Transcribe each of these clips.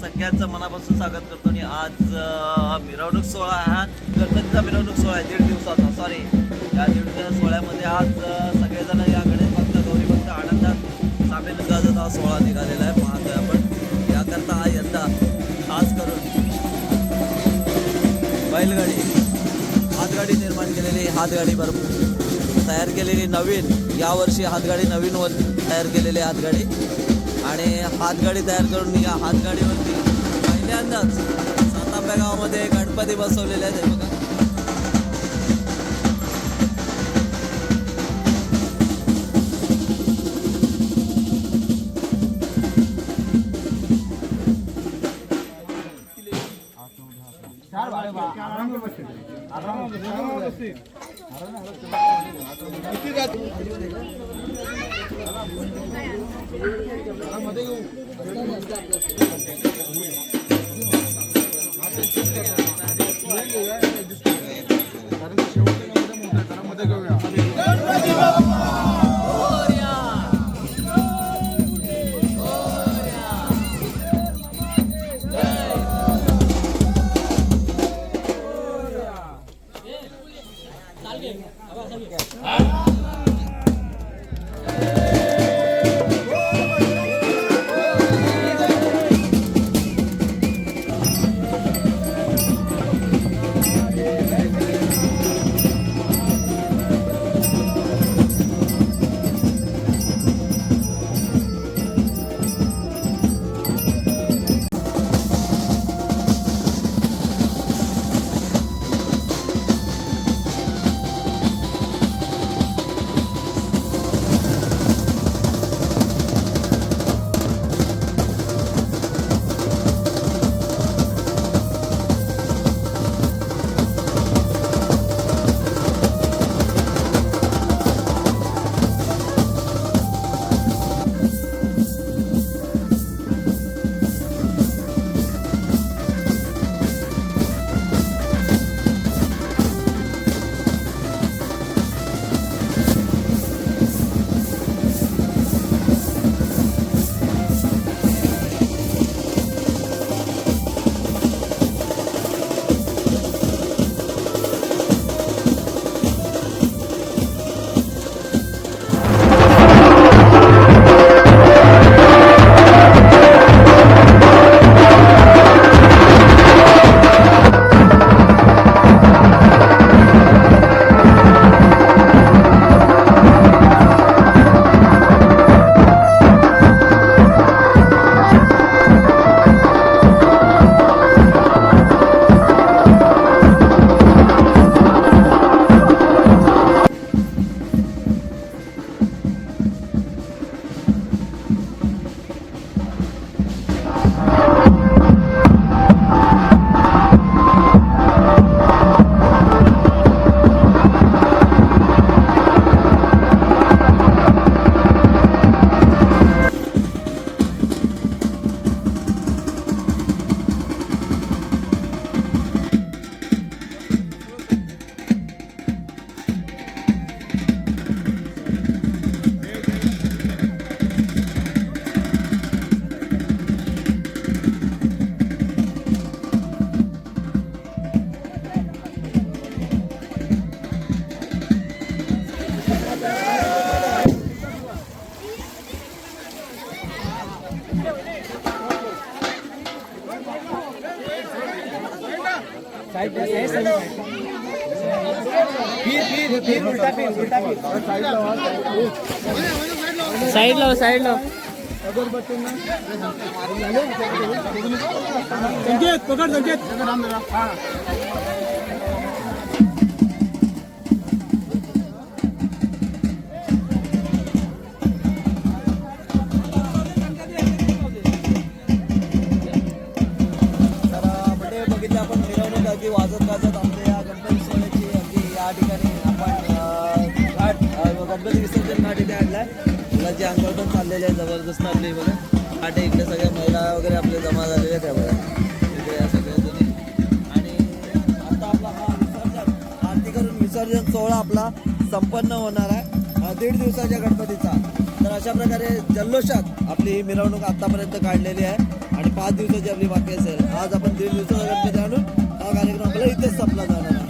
सगळ्यांचं मनापासून स्वागत करतो आणि आज मिरवणूक सोहळा हा गणपतीचा मिरवणूक सोहळा आहे दीड दिवसाचा. सॉरी या दीड दिवस सोहळ्यामध्ये आज सगळेजण या गणेश भक्त गौरी भक्त आनंदात सामील गाजत हा सोहळा निघालेला आहे. पाहतोय आपण. याकरता हा यंदा खास करून बैलगाडी हातगाडी निर्माण केलेली हातगाडी भरपूर तयार केलेली नवीन यावर्षी हातगाडी नवीन व तयार केलेली हातगाडी. आणि हातगाडी तयार करून या हातगाडीवर पहिल्यांदाच सातांब्या गावामध्ये गणपती बसवलेले आहेत हे बघा साइड लो हो, साइड लाव हो. संकेत पकड संकेत. तर बघितलं आपण मिरवणूक अगदी वाजत गाजत अंघोळ पण चाललेले आहे जबरदस्त आपली बघा. घाट इकडे सगळ्या महिला वगैरे आपले जमा झालेले आहेत त्या बघा. इकडे या सगळ्या आणि आता आपला हा विसर्जन आरती करून विसर्जन सोहळा आपला संपन्न होणार आहे. दीड दिवसाच्या गणपतीचा. तर अशा प्रकारे जल्लोषात आपली ही मिरवणूक आतापर्यंत काढलेली आहे. आणि पाच दिवसाची आपली बाकी असेल आज आपण दीड दिवसाचा गणपती आणून हा कार्यक्रम आपल्याला इथेच संपला जाणार आहे.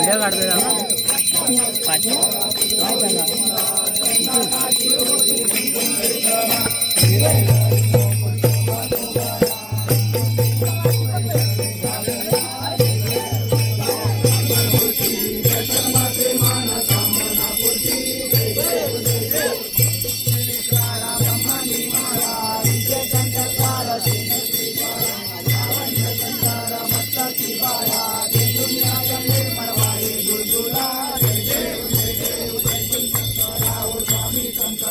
वीडियो काट दे रहा हूँ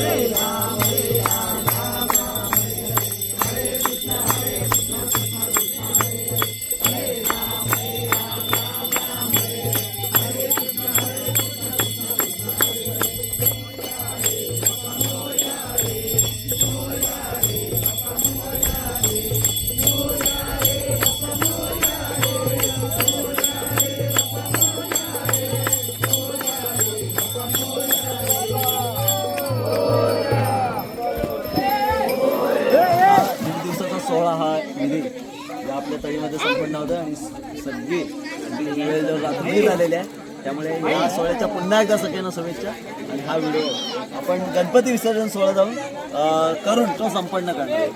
दीड सोहळा हा. विधी या आपल्या तळीमध्ये संपन्न होता आणि सगळी रात्री झालेली आहे. त्यामुळे या सोहळ्याच्या पुन्हा एकदा सगळ्यांना शुभेच्छा. आणि हा व्हिडिओ आपण गणपती विसर्जन सोहळा जाऊन अं, करून तो संपन्न करणार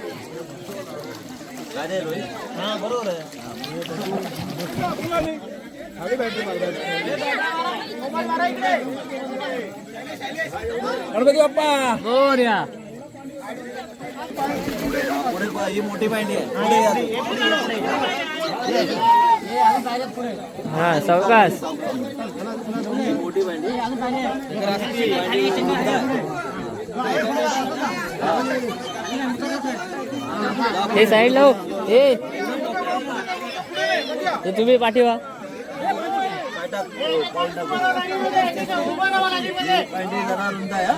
काय रे रोहित? हां बरोबर आहे. गणपती बाप्पा! पहा, ही मोठी पुढे हा सावकाश. ही मोठी मोठी हे. साईड लाव हो. हे. हे तुम्ही पाठीवा. पाय टाक, हो, पाऊल टाक. ही पांडी जरा रुंद आहे हा.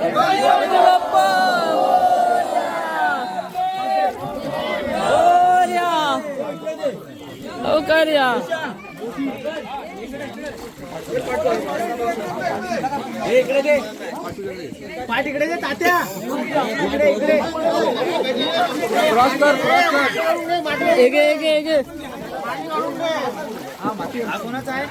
या दे पाठ इकडे दे तात्या। इकडे इकडे। क्रॉस कर क्रॉस कर एक एक एक हा कोणाचा आहे